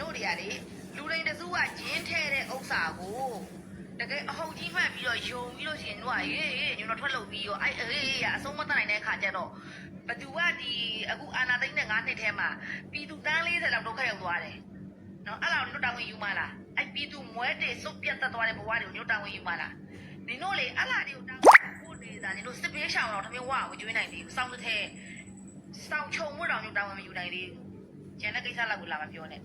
တို့တွေကလေလူလိန်တစုကဂျင်းထဲတဲ့ဥစ္စာကိုတကယ်အဟုတ်ကြီးမှတ်ပြီးတော့ယုံပြီးလို့ရှိရင်တို့ကရေးရေးညတို့ထွက်လုပ်ပြီးတော့အဲ့အေးအေးအဆုံးမတတ်နိုင်တဲ့အခါကျတော့ဘသူကဒီအခုအာနာသိန်းနဲ့9နှစ်ထဲမှာပြည်သူတန်း40လောက်ဒုက္ခရောက်သွားတယ်နော်အဲ့လောက်တို့တောင်းဝင်ယူမလားအဲ့ပြည်သူမွဲတဲ့စုပ်ပြတ်တတ်သွားတဲ့ဘဝတွေကိုညတို့တောင်းဝင်ယူမလားနင်တို့လေအဲ့လားတွေကိုတောင်းဖို့နေတာနင်တို့စစ်ပေးရှောင်တော့တမင်ဝါကိုကျွေးနိုင်သေးဘူးစောင်းတစ်ထဲစောင်းချုံမွေးတော်ညတို့တောင်းဝင်မယူနိုင်သေးဘူးကျန်တဲ့ကိစ္စလောက်ကိုလာမပြောနဲ့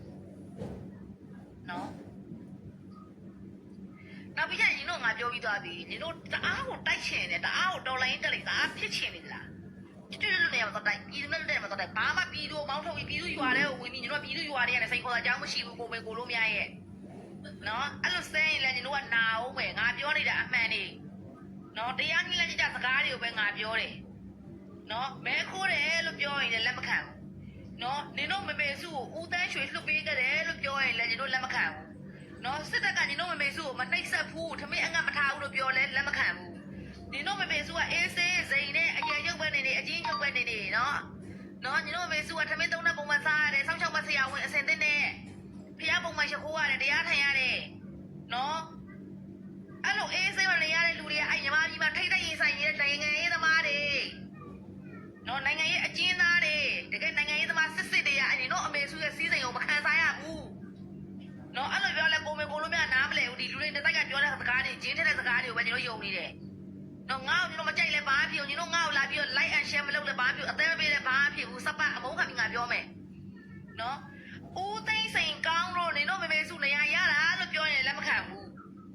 နော်နောက်ပြီးကြရင်တော့ငါပြောပြီးသွားပြီညီတို့တအားကိုတိုက်ချင်တယ်တအားကိုတော်လိုင်းတက်လိုက်တအားဖြစ်ချင်နေသလားကျွတ်ကျွတ်နေရမှာတိုက်ပြည်သူနဲ့တက်မှာတိုက်ဘာမှပြည်သူမောင်းထုတ်ပြီးပြည်သူရွာတဲ့ကိုဝင်ပြီးညီတို့ပြည်သူရွာတွေကလည်းစိန်ခေါ်တာအကြောင်းမရှိဘူးကိုမေကိုလို့မရရဲ့နော်အဲ့လိုစဲရင်လည်းညီတို့ကနာအောင်ပဲငါပြောနေတာအမှန်နေနော်တရားကြီးလက်ကြစကားတွေကိုပဲငါပြောတယ်နော်မဲခိုးတယ်လို့ပြောရင်လည်းလက်မခံဘူး နော်နင်တို့မမေစုကိုဦးတန်းရွှေလှုပ်ပေးကြတယ်လို့ပြောရင်လည်းညီတို့လက်မခံဘူးနော်စစ်တပ်ကညီတို့မမေစုကိုမနှိပ်စက်ဘူးထမင်းအငတ်မထားဘူးလို့ပြောလဲလက်မခံဘူးညီတို့မမေစုကအေးဆေးစိန်နဲ့အရင်ရုပ်ပဲနေနေအချင်းရုပ်ပဲနေနေနော်နော်ညီတို့မမေစုကထမင်းသုံးတဲ့ပုံမှန်စားရတယ်စောင်းချောက်မဆရာဝန်အစင်သင်းနဲ့ဖះပုံမှန်ရှခိုးရတယ်တရားထိုင်ရတယ်နော်အဲ့လိုအေးဆေးမနေရတဲ့လူတွေကအဲ့ညီမကြီးမထိတ်ထိတ်ရင်ဆိုင်နေတဲ့နိုင်ငံရေးသမားတွေနော်နိုင်ငံရေးအကျဉ်းသားတွေတကယ် တွေကအဲ့ဒီနော်အမေစုရဲ့စီးစိမ်ကိုမခံစားရဘူးနော်အဲ့လိုပြောလဲကိုမေကိုလိုမြနားမလဲဘူးဒီလူတွေတစ်တိုက်ကပြောတဲ့စကားတွေဂျင်းထက်တဲ့စကားတွေကိုပဲညီတို့ယုံနေတယ်နော်ငါ့ကိုညီတို့မကြိုက်လဲဘာဖြစ်ဘူးညီတို့ငါ့ကိုလာပြီးတော့ like and share မလုပ်လဲဘာဖြစ်ဘူးအသေးပေးလဲဘာဖြစ်ဘူးစပတ်အမုန်းခံပြီးငါပြောမယ်နော်ဦးသိန်းစိန်ကောင်းလို့ညီတို့မေမေစုနေရရတာလို့ပြောရင်လက်မခံဘူး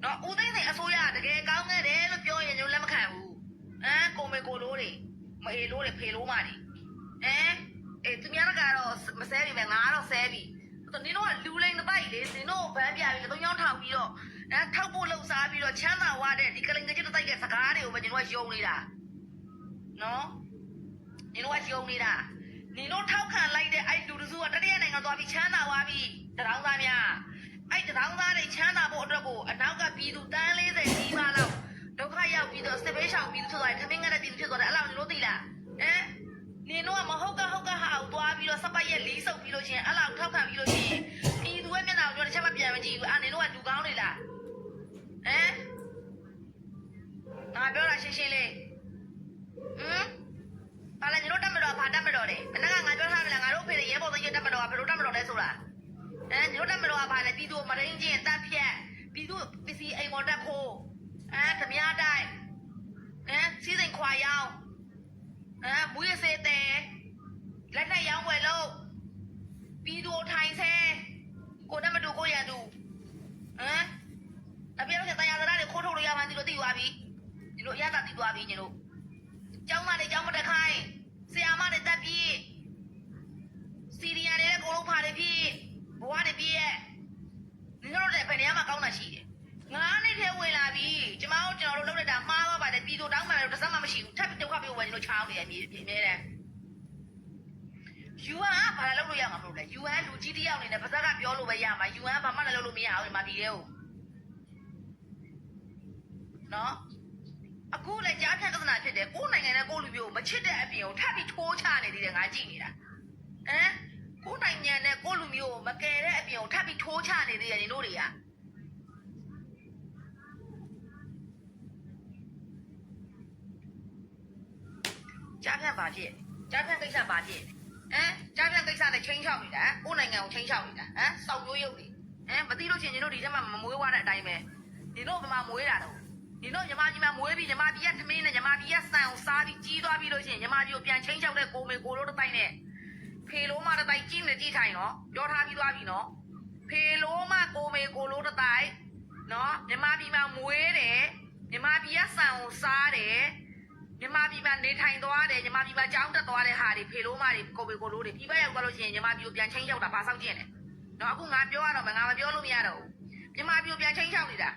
နော်ဦးသိန်းစိန်အစိုးရတကယ်ကောင်းခဲ့တယ်လို့ပြောရင်ညီတို့လက်မခံဘူးဟမ်ကိုမေကိုလိုတွေမအေလို့လေဖေလို့မာနေအဲ အေးသူများကတော့မဆဲပြီပဲငါကတော့ဆဲပြီနင်တို့ကလူလိန်တစ်ပိုက်လေနင်တို့ဗန်းပြပြီးသုံးယောက်ထောက်ပြီးတော့အဲထောက်ဖို့လှုပ်ရှားပြီးတော့ချမ်းသာဝတဲ့ဒီကလိန်ကကြီးတစ်ပိုက်ကစကားတွေကိုပဲနင်တို့ကယုံနေတာနော်နင်တို့ကယုံနေတာနင်တို့ထောက်ခံလိုက်တဲ့အဲ့လူတစုကတတိယနိုင်ငံသွားပြီးချမ်းသာသွားပြီတရောင်းသားများအဲ့တရောင်းသားတွေချမ်းသာဖို့အတွက်ကိုအနောက်ကပြည်သူတန်း40ဒီပါလောက်ဒုက္ခရောက်ပြီးတော့စစ်ဘေးရှောင်ပြီးဖြစ်သွားတယ်ထမင်းငတ်တဲ့ပြည်သူဖြစ်သွားတယ်အဲ့လောက်နင်တို့သိလားဟမ် နင်တို့ကမဟုတ်ကဟုတ်ကဟာကိုသွားပြီးတော့စပတ်ရက်လီးဆုပ်ပြီးလို့ချင်းအဲ့လောက်ထောက်ခံပြီးလို့ချင်းပြည်သူရဲ့မျက်နှာကိုကျွန်တော်တစ်ချက်မှပြန်မကြည့်ဘူးအာနင်တို့ကလူကောင်းနေလားဟမ်ငါပြောတာရှင်းရှင်းလေးဟမ်ဘာလဲညီတို့တက်မတော်ဘာတက်မတော်လဲမနက်ကငါပြောထားမလားငါတို့ဖေးရဲဘော်သိရတက်မတော်ကဘယ်လိုတက်မတော်လဲဆိုတာဟမ်ညီတို့တက်မတော်ကဘာလဲပြည်သူကိုမရင်းချင်းတက်ဖြတ်ပြည်သူပစ္စည်းအိမ်ပေါ်တက်ဖို့ဟမ်ဓမြတိုက်ဟမ်စီးစိမ်ခွာရောင်း အဲမူရစေတဲ့လက်နဲ့ရောင်းဝယ်လို့ပြီးသူထိုင်ဆဲကိုတမတူကိုရန်သူဟမ်အပြည့်လို့တရားစရာတွေခိုးထုတ်လို့ရမှန်းဒီလိုသိသွားပြီဒီလိုအရသာသိသွားပြီညီတို့ကျောင်းမတွေကျောင်းမတက်ခိုင်းဆရာမတွေတက်ပြီးစီရီယာတွေလည်းကိုလုံးဖာတွေဖြစ်ဘဝတွေပြည့်ရဲ့ညီတို့လည်းဘယ်နေရာမှာကောင်းတာရှိတယ်ငါးနှစ်ထဲဝင်လာပြီကျမတို့ကျွန်တော်တို့လုပ်လိုက်တာမှား သွားပါတယ်ပြည်သူတောင်းမှလည်းတစ်စက်မှမရှိဘူးထပ်ပြီးဒုက္ခပြေဝင်လို့ချောင်းနေတယ်မြေမြေနေတယ် UN ကဘာလဲလုပ်လို့ရမှာမဟုတ်လဲ UN လူကြီးတယောက်အနေနဲ့ပါဇက်ကပြောလို့ပဲရမှာ UN ကဘာမှလည်းလုပ်လို့မရဘူးဒီမှာပြည်တဲ့ကိုနော်အခုလည်းကြားဖြတ်သဒ္ဒနာဖြစ်တယ်ကိုယ်နိုင်ငံနဲ့ကိုယ်လူမျိုးကိုမချစ်တဲ့အပြင်ကိုထပ်ပြီးထိုးချနေသေးတယ်ငါကြည့်နေတာဟမ်ကိုယ်နိုင်ငံနဲ့ကိုယ်လူမျိုးကိုမကယ်တဲ့အပြင်ကိုထပ်ပြီးထိုးချနေသေးတယ်ညီတို့တွေက ကြားဖြတ်ပါဖြစ်ကြားဖြတ်ကိစ္စပါဖြစ်ဟမ်ကြားပြန်ကိစ္စနဲ့ချင်းချောက်နေတာကိုယ်နိုင်ငံကိုချင်းချောက်နေတာဟမ်စောက်ရိုးရုပ်တွေဟမ်မသိလို့ချင်းညီတို့ဒီထဲမှာမမွေးွားတဲ့အတိုင်းပဲညီတို့ဘယ်မှာမွေးတာတော့ညီတို့ညီမကြီးမှာမွေးပြီးညီမကြီးကသမင်းနဲ့ညီမကြီးကစံကိုစားပြီးကြီးသွားပြီးလို့ချင်းညီမကြီးကိုပြန်ချင်းချောက်တဲ့ကိုမေကိုတို့တစ်တိုင်းနဲ့ဖေလိုမတစ်တိုင်းကြီးနေကြည့်ထိုင်နော်ပြောထားပြီးသွားပြီနော်ဖေလိုမကိုမေကိုလိုတစ်တိုင်းနော်ညီမကြီးမှာမွေးတယ်ညီမကြီးကစံကိုစားတယ် ညီမပြည်မှာနေထိုင်သွားတယ်ညီမပြည်မှာကြောင်းတက်သွားတဲ့ဟာတွေဖေလို့မတွေကိုပေကိုလို့တွေပြပရောက်သွားလို့ရှိရင်ညီမပြည်ကိုပြန်ချင်းရောက်တာဘာဆောင်ကျင်လဲနော်အခုငါပြောရတော့မယ်ငါမပြောလို့မရတော့ဘူးညီမပြည်ကိုပြန်ချင်းရောက်နေတာ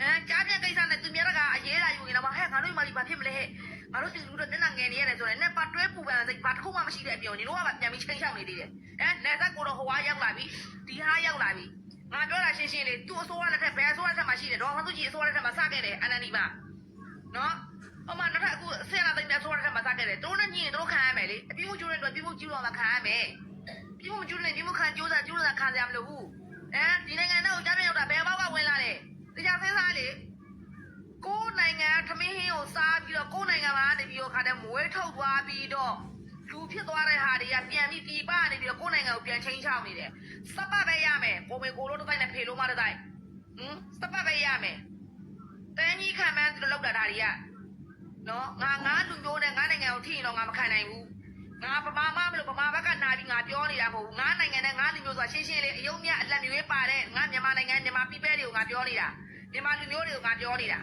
ဟမ်ကြားပြက်ကိစ္စနဲ့သူများကအရေးလာယူနေတာမဟဲ့ငါတို့ညီမပြည်ဘာဖြစ်မလဲဟဲ့ငါတို့ဒီလူတို့တင်းနာငယ်နေရတယ်ဆိုရင်နဲ့ပတ်တွဲပူပန်စိတ်ဘာတစ်ခုမှမရှိတဲ့အပြင်ညီတို့ကပြန်ပြီးချင်းရောက်နေသေးတယ်ဟမ်နေသက်ကိုတော့ဟိုဟာရောက်လာပြီဒီဟာရောက်လာပြီငါပြောတာရှင်းရှင်းလေးသူ့အစိုးရလက်ထက်ဘယ်အစိုးရလက်ထက်မှာရှိတယ်ဒေါ်ဟန်သူကြီးအစိုးရလက်ထက်မှာစခဲ့တယ်အန်အန်ဒီမှာနော် ဟိုမှာနောက်ထပ်အခုဆရာလာသိတဲ့ဆိုရတဲ့မှာစခဲ့တယ်တို့နဲ့ညီရင်တို့ခံရမယ်လေအပြစ်မှုကျူးတဲ့အတွက်ပြစ်မှုကျူးတော့မှခံရမယ်ပြစ်မှုမကျူးတဲ့ပြစ်မှုခံကြိုးစားကြိုးစားခံရမလို့ဘူးဟအဲဒီနိုင်ငံတော့ကြားပြရောက်တာဘယ်ဘောက်ကဝင်လာလဲတရားစင်းစားလေကိုယ်နိုင်ငံထမင်းဟင်းကိုစားပြီးတော့ကိုယ်နိုင်ငံမှာနေပြီးတော့ခါတဲ့မွေးထုတ်သွားပြီးတော့လူဖြစ်သွားတဲ့ဟာတွေကပြန်ပြီးပြည်ပနေပြီးတော့ကိုယ်နိုင်ငံကိုပြန်ချင်းချောင်းနေတယ်စပတ်ပဲရမယ်ကိုမေကိုလိုတစ်တိုင်းနဲ့ဖေလို့မတစ်တိုင်းဟမ်စပတ်ပဲရမယ်တန်းကြီးခံမှန်းသူတို့လောက်တာဒါတွေက နော်ငါငါလူမျိုးနဲ့ငါနိုင်ငံကိုထိရင်တော့ငါမခံနိုင်ဘူးငါပမာမမလို့ပမာဘက်ကနာပြီးငါပြောနေတာမဟုတ်ဘူးငါနိုင်ငံနဲ့ငါလူမျိုးဆိုတာရှင်းရှင်းလေးအယုံမြအလက်မျိုးရေးပါတဲ့ငါမြန်မာနိုင်ငံမြန်မာပြည်ပဲတွေကိုငါပြောနေတာမြန်မာလူမျိုးတွေကိုငါပြောနေတာ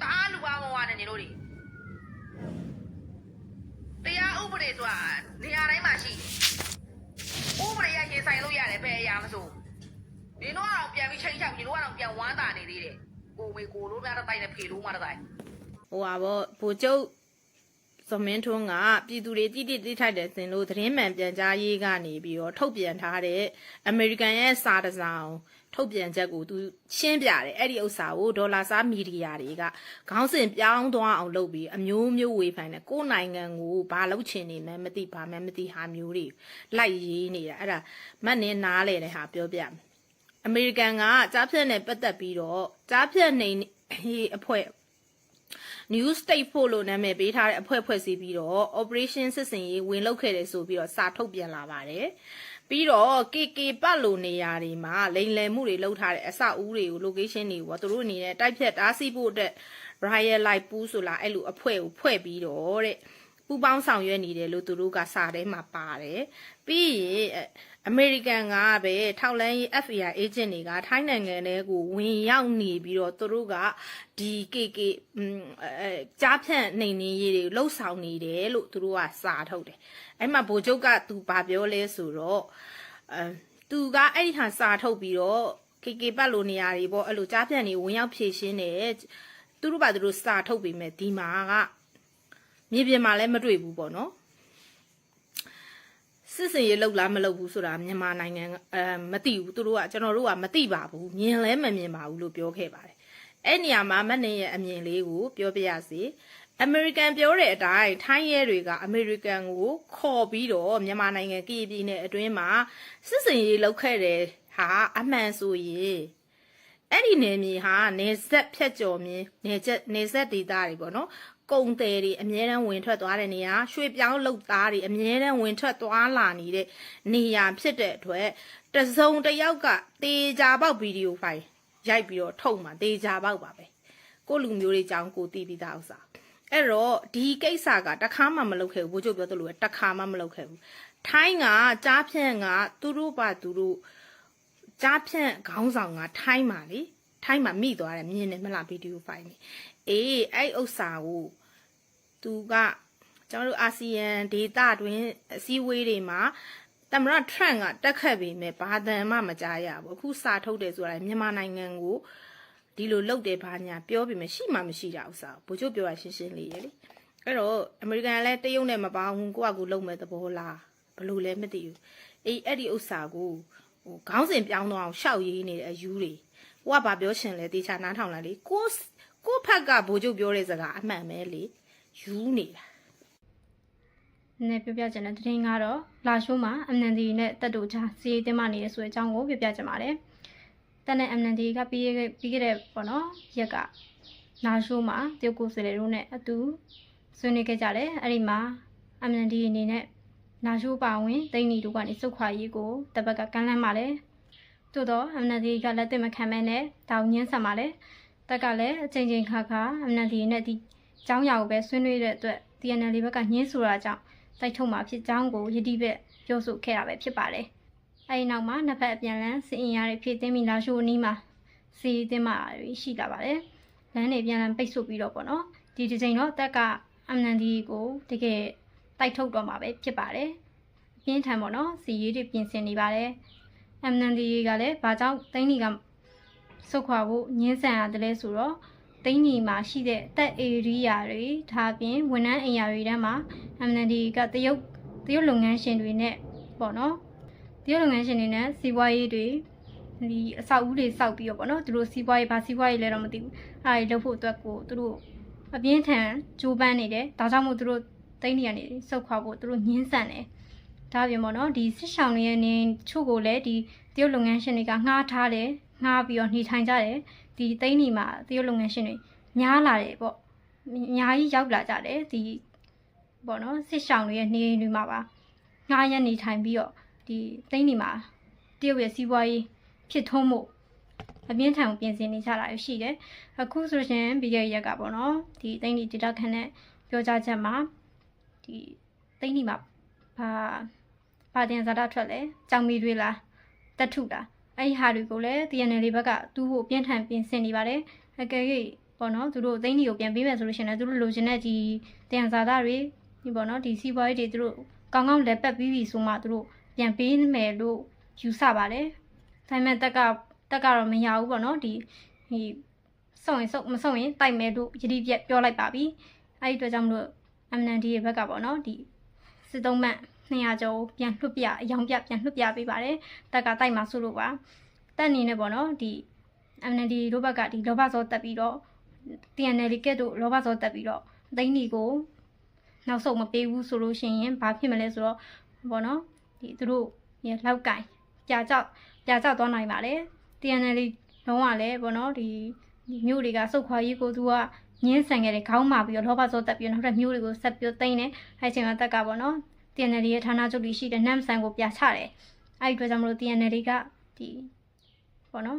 တအားလူပါမောဝါနဲ့နေလို့တွေတရားဥပဒေဆိုတာနေရာတိုင်းမှာရှိဥပဒေရရင်ဆိုင်လို့ရတယ်ဘယ်အရာမဆိုဒီတော့တော့ပြန်ပြီးချိန်ချောက်ဒီတော့တော့ပြန်ဝမ်းတာနေသေးတယ်ကိုမေကိုလို့များတစ်တိုင်းနဲ့ဖေလို့မှတစ်တိုင်း ဟိုပါဗောဘူကျုပ်ဇမင်းထွန်းကပြည်သူတွေတိတိတိထိုက်တဲ့စင်လို့သတင်းမှန်ပြန်ကြားရေးကနေပြီးတော့ထုတ်ပြန်ထားတဲ့အမေရိကန်ရဲ့စာတစ်စောင်ထုတ်ပြန်ချက်ကိုသူရှင်းပြတယ်အဲ့ဒီဥစ္စာကိုဒေါ်လာစားမီဒီယာတွေကခေါင်းစဉ်ပြောင်းသွားအောင်လုပ်ပြီးအမျိုးမျိုးဝေဖန်တယ်ကိုယ်နိုင်ငံကိုဘာလုပ်ချင်နေမှန်းမသိဘာမှန်းမသိဟာမျိုးတွေလိုက်ရေးနေတာအဲ့ဒါမတ်နေနားလေတဲ့ဟာပြောပြမယ်အမေရိကန်ကကြားဖြတ်နဲ့ပတ်သက်ပြီးတော့ကြားဖြတ်နေအဖွဲ့ New State ဖို့လို့နာမည်ပေးထားတဲ့အဖွဲ့ဖွဲ့စည်းပြီးတော့ Operation စစ်စင်ရေးဝင်လုပ်ခဲ့တယ်ဆိုပြီးတော့စာထုတ်ပြန်လာပါတယ်။ပြီးတော့ KK ပတ်လိုနေရာတွေမှာလိန်လည်မှုတွေလုပ်ထားတဲ့အဆောက်အဦတွေကို location တွေကိုသူတို့အနေနဲ့တိုက်ဖြတ်တားဆီးဖို့အတွက် Royal Light Pool ဆိုလာအဲ့လိုအဖွဲ့ကိုဖွဲ့ပြီးတော့တဲ့ ပူပေါင်းဆောင်ရွက်နေတယ်လို့သူတို့ကစာထဲမှာပါတယ်။ပြီးရင်အမေရိကန်ကပဲထောက်လန်းရေး FBI agent တွေကထိုင်းနိုင်ငံထဲကိုဝင်ရောက်နေပြီးတော့သူတို့ကဒီ KK อืมအဲကြားဖြန့်နေနေရေးတွေလှုပ်ဆောင်နေတယ်လို့သူတို့ကစာထုတ်တယ်။အဲ့မှာဗိုလ်ချုပ်ကသူဘာပြောလဲဆိုတော့အဲသူကအဲ့ဒီဟာစာထုတ်ပြီးတော့ KK ပတ်လိုနေရာတွေပေါ့အဲ့လိုကြားဖြန့်နေဝင်ရောက်ဖြည့်ရှင်းတယ်သူတို့ဘာသူတို့စာထုတ်ပြီးမဲ့ဒီမှာက မြေပြင်မှာလည်းမတွေ့ဘူးပေါ့နော်စစ်စင်ရေးလောက်လားမလောက်ဘူးဆိုတာမြန်မာနိုင်ငံအဲမသိဘူးသူတို့ကကျွန်တော်တို့ကမသိပါဘူးမြင်လဲမမြင်ပါဘူးလို့ပြောခဲ့ပါတယ်အဲ့နေရာမှာမနေရဲ့အမြင်လေးကိုပြောပြရစီအမေရိကန်ပြောတဲ့အတိုင်းထိုင်းရဲတွေကအမေရိကန်ကိုခေါ်ပြီးတော့မြန်မာနိုင်ငံကပြည်နယ်အတွင်းမှာစစ်စင်ရေးလောက်ခဲ့တယ်ဟာအမှန်ဆိုရင်အဲ့ဒီနယ်မြေဟာနေဆက်ဖြတ်ကျော်မြင်းနေချက်နေဆက်ဒေသတွေပေါ့နော် ကုံတယ်တွေအမြဲတမ်းဝင်ထွက်သွားတဲ့နေရာရွှေပြောင်းလုပ်သားတွေအမြဲတမ်းဝင်ထွက်သွားလာနေတဲ့နေရာဖြစ်တဲ့အတွက်တစုံတစ်ယောက်ကတေချာပေါက်ဗီဒီယိုဖိုင်ရိုက်ပြီးတော့ထုတ်မှာတေချာပေါက်ပါပဲကိုလူမျိုးတွေကြောင်းကိုတီးပြီးသားဥစ္စာအဲ့တော့ဒီကိစ္စကတခါမှမလုပ်ခဲ့ဘူးဘိုးချုပ်ပြောသလိုပဲတခါမှမလုပ်ခဲ့ဘူးထိုင်းကကြားဖြန့်ကသူတို့ပါသူတို့ကြားဖြန့်ခေါင်းဆောင်ကထိုင်းမှာလေထိုင်းမှာမိသွားတယ်မြင်တယ်မလားဗီဒီယိုဖိုင်နေအေးအဲ့ဥစ္စာကို သူကကျွန်တော်တို့အာဆီယံဒေသတွင်အစည်းအဝေးတွေမှာတမရထရန့်ကတက်ခတ်ပေမဲ့ဘာတန်မှမကြားရဘူးအခုစာထုတ်တယ်ဆိုတာမြန်မာနိုင်ငံကိုဒီလိုလုပ်တယ်ဘာညာပြောပေမဲ့ရှိမှမရှိတာဥစ္စာဘိုလ်ချုပ်ပြောရရှင်းရှင်းလေးရေလေအဲ့တော့အမေရိကန်ကလည်းတရုတ်နဲ့မပေါင်းဘူးကိုကကိုလုံမဲ့သဘောလားဘလို့လဲမသိဘူးအေးအဲ့ဒီဥစ္စာကိုဟိုခေါင်းစဉ်ပြောင်းတော့အောင်ရှောက်ရေးနေတဲ့အယူတွေကိုကဘာပြောရှင်လဲတေချာနားထောင်လိုက်လေကိုကိုဖက်ကဘိုလ်ချုပ်ပြောတဲ့စကားအမှန်ပဲလေ ယူနေတာနည်းနည်းပြောပြချင်တဲ့သတင်းကတော့လာရှိုးမှာအမ်နန်ဒီနဲ့တက်တူချာစီးတင်မနေရဆိုတဲ့အကြောင်းကိုပြောပြချင်ပါတယ်။တက်နဲ့အမ်နန်ဒီကပြီးခဲ့ပြီးခဲ့တဲ့ပေါ့နော်ရက်ကလာရှိုးမှာတရုတ်ကိုယ်စားလှယ်တို့နဲ့အတူဆွေးနွေးခဲ့ကြတယ်။အဲ့ဒီမှာအမ်နန်ဒီအနေနဲ့လာရှိုးပါဝင်တိတ်နီတို့ကနေစုခွာရေးကိုတပတ်ကကမ်းလှမ်းပါလေ။သို့တော့အမ်နန်ဒီကလက်သက်မခံမဲနဲ့တောင်းညင်းဆက်ပါလေ။တက်ကလည်းအချိန်ချင်းခါခါအမ်နန်ဒီနဲ့ဒီ ចောင်းရကိုပဲဆွေးနွေးတဲ့အတွက် TNL ဘက်ကညှင်းဆိုတာကြောင့်တိုက်ထုတ်မှာဖြစ်ကြောင်းကိုယတိဘက်ပြောဆိုခဲ့တာပဲဖြစ်ပါတယ်။အဲဒီနောက်မှာနှစ်ဖက်အပြန်လန်းစီရင်ရတဲ့ဖြည့်သိမ်းပြီးလာရှိုးအနီးမှာစီးတင်မှာတွေရှိလာပါတယ်။လမ်းတွေပြန်လန်းပိတ်ဆို့ပြီးတော့ပေါ့နော်။ဒီဒီချိန်တော့တက်ကအမ်နန်ဒီကိုတကယ်တိုက်ထုတ်တော့မှာပဲဖြစ်ပါတယ်။အပြင်းထန်ပေါ့နော်။စီရေးတွေပြင်ဆင်နေပါတယ်။အမ်နန်ဒီကလည်းဘာကြောင့်တိုင်းကြီးကဆုတ်ခွာဖို့ညှင်းဆန်ရတယ်လဲဆိုတော့ တိန်းညီမှာရှိတဲ့တက်အေရီယာတွေဒါအပြင်ဝန်ထမ်းအိမ်ယာတွေထဲမှာအမ်နန်ဒီကတရုတ်တရုတ်လုပ်ငန်းရှင်တွေနဲ့ပေါ့နော်တရုတ်လုပ်ငန်းရှင်တွေနဲ့စီးပွားရေးတွေဒီအဆောက်အဦတွေစောက်ပြီးတော့ပေါ့နော်သူတို့စီးပွားရေးဘာစီးပွားရေးလဲတော့မသိဘူးအဲ့ဒါတွေလုပ်ဖို့အတွက်ကိုသူတို့အပြင်းထန်ကြိုးပမ်းနေတယ်ဒါကြောင့်မို့သူတို့တိန်းညီကနေစုတ်ခွာဖို့သူတို့ညှင်းဆန်တယ်ဒါပြင်ပေါ့နော်ဒီစစ်ဆောင်တွေရဲ့နေချို့ကိုလည်းဒီတတရုတ်လုပ်ငန်းရှင်တွေကငှားထားတယ်ငှားပြီးတော့နေထိုင်ကြတယ် ဒီသိန်းဒီမှာတရုတ်လုပ်ငန်းရှင်တွေများလာတယ်ပေါ့အများကြီးရောက်လာကြတယ်ဒီပေါ့နော်စစ်ဆောင်တွေရဲ့နေအိမ်တွေမှာပါငှားရမ်းနေထိုင်ပြီးတော့ဒီသိန်းဒီမှာတရုတ်ရဲ့စီးပွားရေးဖြစ်ထုံးမှုအပြင်းထန်ကိုပြင်ဆင်နေကြတာရှိတယ်အခုဆိုရှင်ပြီးခဲ့တဲ့ရက်ကပေါ့နော်ဒီသိန်းဒီဒေတာခန်နဲ့ပြောကြားချက်မှာဒီသိန်းဒီမှာဘာဘာတင်ဇာတာထွက်လဲကြောင်မီတွေလားတက်ထုတာ အဲ့ဒီဟာတွေကိုလည်း TNL တွေဘက်ကသူ့ကိုပြင်းထန်ပြင်ဆင်နေပါတယ်အကယ်၍ပေါ့နော်သူတို့အသိန်းတွေကိုပြန်ပေးမယ်ဆိုလို့ရှိရင်လည်းသူတို့လိုချင်တဲ့ဒီတန်စာသားတွေဒီပေါ့နော်ဒီစီးပွားရေးတွေသူတို့ကောင်းကောင်းလက်ပတ်ပြီးပြီဆိုမှသူတို့ပြန်ပေးမယ်လို့ယူဆပါတယ်ဒါပေမဲ့တက်ကတက်ကတော့မရဘူးပေါ့နော်ဒီဒီစုံရင်စုံမစုံရင်တိုက်မယ်လို့ယတိပြက်ပြောလိုက်ပါပြီအဲ့ဒီအတွက်ကြောင့်မလို့ MND ရဲ့ဘက်ကပေါ့နော်ဒီစစ်သုံးမှတ် 200ကျော်ပြန်လွှတ်ပြအယောင်ပြပြန်လွှတ်ပြပေးပါတယ်တက်ကတိုက်မှာဆိုလို့ပါတက်အနေနဲ့ပေါ့နော်ဒီ MND တို့ဘက်ကဒီလောဘဇောတက်ပြီးတော့ TNL ကဲ့သို့လောဘဇောတက်ပြီးတော့အသိန်းဒီကိုနောက်ဆုံးမပေးဘူးဆိုလို့ရှိရင်ဘာဖြစ်မလဲဆိုတော့ပေါ့နော်ဒီသူတို့ရလောက်ကင်ကြာကြောက်ကြာကြောက်သွားနိုင်ပါတယ် TNL လုံးဝလည်းပေါ့နော်ဒီဒီမြို့တွေကစုတ်ခွာရေးကိုသူကညင်းဆန်ခဲ့တဲ့ခေါင်းမာပြီးတော့လောဘဇောတက်ပြီးတော့နောက်ထပ်မြို့တွေကိုဆက်ပြီးသိမ်းတယ်အဲအချိန်မှာတက်ကပေါ့နော် TNL ရဲ့ဌာနချုပ်တွေရှိတဲ့နမ်ဆန်ကိုပြချတယ်အဲ့ဒီအတွက်ကြောင့်မလို့ TNL ကဒီပေါ့နော်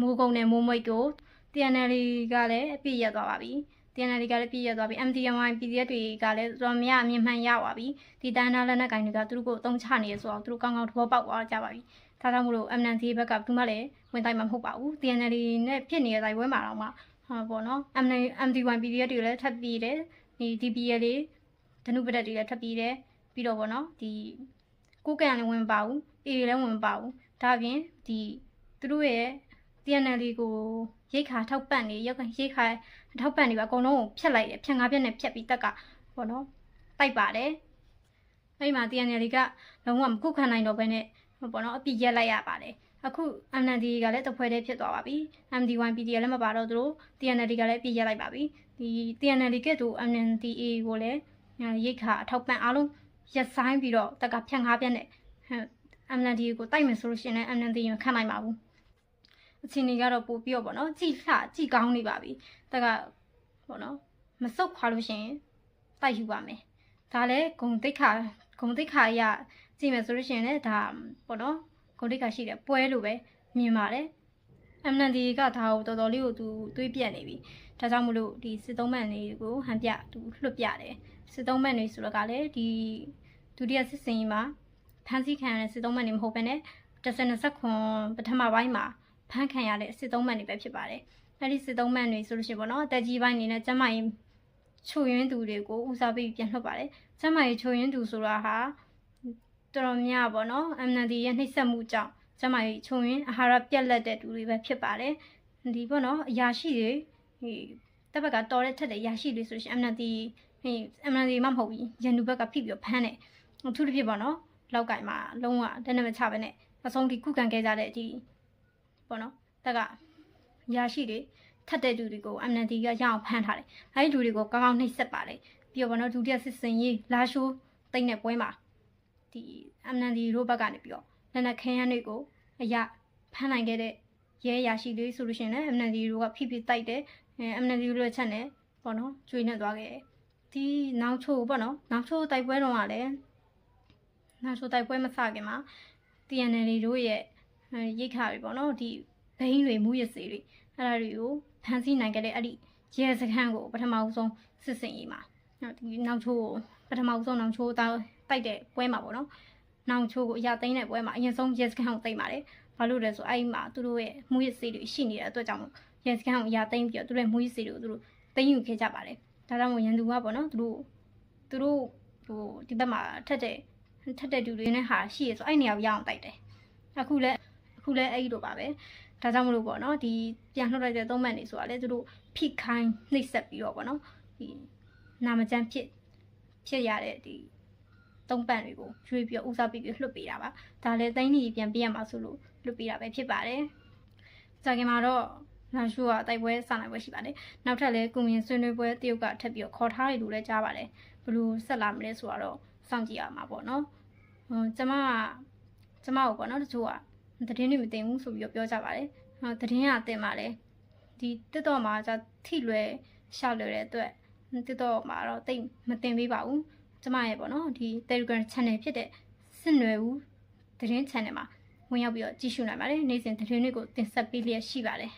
မိုးကုံနဲ့မိုးမွိတ်ကို TNL ကလည်းအပြည့်ရသွားပါပြီ TNL ကလည်းပြည့်ရသွားပြီ MTMI PDF တွေကလည်းတော်များအမြင်မှန်ရပါပြီဒီတန်းနာလက်နက်ကင်တွေကသူတို့ကိုအသုံးချနေရဆိုတော့သူတို့ကောင်းကောင်းသဘောပေါက်သွားကြပါပြီဒါကြောင့်မလို့ MNC ဘက်ကဘူးမှလည်းဝင်တိုင်းမှာမဟုတ်ပါဘူး TNL နဲ့ဖြစ်နေတဲ့တိုင်ပွဲမှာတော့မှဟာပေါ့နော် MTY PDF တွေလည်းထပ်ပြီးတယ်ဒီ DPL လေးဒနုပဒတ်တွေလည်းထပ်ပြီးတယ် ပြီးတော့ပေါ့နော်ဒီကိုကန်လည်းဝင်မပါဘူး A လည်းဝင်မပါဘူးဒါအပြင်ဒီသူတို့ရဲ့ TNL ကိုရိတ်ခါထောက်ပံ့နေရောက်ရိတ်ခါထောက်ပံ့နေပါအကုန်လုံးကိုဖြတ်လိုက်တယ်ဖြတ်ငါးပြက်နဲ့ဖြတ်ပြီးတက်ကပေါ့နော်တိုက်ပါတယ်အဲ့ဒီမှာ TNL ကလုံးဝမခုခံနိုင်တော့ဘဲနဲ့ပေါ့နော်အပြစ်ရက်လိုက်ရပါတယ်အခု MND ကလည်းတပွဲတည်းဖြစ်သွားပါပြီ MD1 PDL လည်းမပါတော့သူတို့ TNL ကလည်းအပြစ်ရက်လိုက်ပါပြီဒီ TNL ကဲ့သို့ MNDA ကိုလည်းရိတ်ခါအထောက်ပံ့အားလုံး ရက်ဆိုင်ပြီးတော့တက်ကဖြတ်ငါးပြက်နဲ့ဟမ် MND ကိုတိုက်မယ်ဆိုလို့ရှိရင်လည်း MND မခံနိုင်ပါဘူးအချင်းတွေကတော့ပို့ပြီးတော့ပေါ့နော်ကြည်လှကြည်ကောင်းနေပါပြီတက်ကပေါ့နော်မစုတ်ခွာလို့ရှိရင်တိုက်ယူပါမယ်ဒါလည်းဂုံတိတ်ခါဂုံတိတ်ခါရကြည့်မယ်ဆိုလို့ရှိရင်လည်းဒါပေါ့နော်ဂုံတိတ်ခါရှိတယ်ပွဲလို့ပဲမြင်ပါတယ် MND ကဒါကိုတော်တော်လေးကိုသူတွေးပြက်နေပြီဒါကြောင့်မလို့ဒီစစ်သုံးမှန်တွေကိုဟန်ပြသူလွှတ်ပြတယ် စစ်သုံးမှန်တွေဆိုတော့ကလည်းဒီဒုတိယစစ်စင်ကြီးမှာဖမ်းဆီးခံရတဲ့စစ်သုံးမှန်တွေမဟုတ်ဘဲနဲ့10ခွန်ပထမပိုင်းမှာဖမ်းခံရတဲ့စစ်သုံးမှန်တွေပဲဖြစ်ပါတယ်အဲ့ဒီစစ်သုံးမှန်တွေဆိုလို့ရှိရင်ပေါ့နော်အတက်ကြီးပိုင်းအနေနဲ့ကျမကြီးချိုရင်းသူတွေကိုဦးစားပေးပြန်လွှတ်ပါတယ်ကျမကြီးချိုရင်းသူဆိုတာဟာတော်တော်များပေါ့နော် MND ရဲ့နှိပ်စက်မှုကြောင့်ကျမကြီးချိုရင်းအာဟာရပြက်လက်တဲ့သူတွေပဲဖြစ်ပါတယ်ဒီပေါ့နော်အရာရှိတွေဒီတက်ဘက်ကတော်တဲ့ထက်တဲ့ရရှိတွေဆိုရှင် MND ဟိ MND မှမဟုတ်ဘူးရန်သူဘက်ကဖိပြီးတော့ဖမ်းတယ်အထူးသဖြင့်ပေါ့နော်လောက်ကင်မှာလုံးဝတနက်မချပဲနဲ့အဆုံးထိခုခံခဲ့ကြတဲ့ဒီပေါ့နော်တက်ကရရှိတွေထက်တဲ့သူတွေကို MND ကရအောင်ဖမ်းထားတယ်အဲဒီလူတွေကိုကောင်းကောင်းနှိပ်စက်ပါတယ်ပြီးတော့ပေါ့နော်ဒုတိယစစ်စင်ရေးလာရှိုးတိတ်တဲ့ပွဲမှာဒီ MND တို့ဘက်ကနေပြီးတော့လက်နက်ခဲယမ်းတွေကိုအရဖမ်းနိုင်ခဲ့တဲ့ရဲရရှိတွေဆိုလို့ရှိရင်လည်း MND တို့ကဖိဖိတိုက်တယ်အဲ MND တို့ရဲ့ချက်နဲ့ပေါ့နော်ကျွေးနေသွားခဲ့တယ် ဒီနောက်ချိုးပေါ့နော်နောက်ချိုးတိုက်ပွဲတော့ကလည်းနောက်ချိုးတိုက်ပွဲမစခင်မှာ TNL တို့ရဲ့ရိတ်ခါတွေပေါ့နော်ဒီဘိန်းတွေမူရစေတွေအဲ့ဒါတွေကိုဖမ်းဆီးနိုင်ခဲ့တဲ့အဲ့ဒီရဲစခန်းကိုပထမဆုံးစစ်စင်ရေးမှာဒီနောက်ချိုးကိုပထမဆုံးနောက်ချိုးတောက်တိုက်တဲ့ပွဲမှာပေါ့နော်နောက်ချိုးကိုအရာသိမ်းတဲ့ပွဲမှာအရင်ဆုံးရဲစခန်းကိုသိမ်းပါတယ်ဘာလို့လဲဆိုအဲ့ဒီမှာသူတို့ရဲ့မူရစေတွေရှိနေတဲ့အတွက်ကြောင့်ရဲစခန်းကိုအရာသိမ်းပြီးတော့သူတို့ရဲ့မူရစေတွေကိုသူတို့သိမ်းယူခဲ့ကြပါတယ် ဒါကြောင့်မို့ရန်သူကပေါ့နော်သူတို့သူတို့ဟိုဒီဘက်မှာထက်တဲ့ထက်တဲ့သူတွေနဲ့ဟာရှိရဆိုအဲ့နေရာကိုရအောင်တိုက်တယ်အခုလဲအခုလဲအဲ့ဒီလိုပါပဲဒါကြောင့်မလို့ပေါ့နော်ဒီပြန်လှုပ်လိုက်တဲ့သုံးမှတ်နေဆိုတာလေသူတို့ဖိခိုင်းနှိပ်စက်ပြီးတော့ပေါ့နော်ဒီနာမကျန်းဖြစ်ဖြစ်ရတဲ့ဒီသုံးပန့်တွေကိုရွေးပြီးတော့ဦးစားပေးပြီးလှုပ်ပေးတာပါဒါလည်းတိုင်းနေပြန်ပြရမှာဆိုလို့လှုပ်ပေးတာပဲဖြစ်ပါတယ်ကြာခင်မှာတော့ လာရှိုးကတိုက်ပွဲစနိုင်ပွဲရှိပါတယ်နောက်ထပ်လည်းကုမင်ဆွေးနွေးပွဲတရုတ်ကထပ်ပြီးတော့ခေါ်ထားတယ်လို့လည်းကြားပါတယ်ဘယ်လိုဆက်လာမလဲဆိုတော့စောင့်ကြည့်ရမှာပေါ့နော်ဟိုကျမကကျမကိုပေါ့နော်တချို့ကသတင်းတွေမတင်ဘူးဆိုပြီးတော့ပြောကြပါတယ်ဟာသတင်းကတင်ပါတယ်ဒီတက်တော့မှာじゃထိလွယ်ရှောက်လွယ်တဲ့အတွက်တက်တော့မှာတော့တိတ်မတင်ပေးပါဘူးကျမရဲ့ပေါ့နော်ဒီ Telegram channel ဖြစ်တဲ့စစ်နွယ်ဦးသတင်း channel မှာဝင်ရောက်ပြီးတော့ကြည့်ရှုနိုင်ပါတယ်နေ့စဉ်သတင်းတွေကိုတင်ဆက်ပေးလျက်ရှိပါတယ်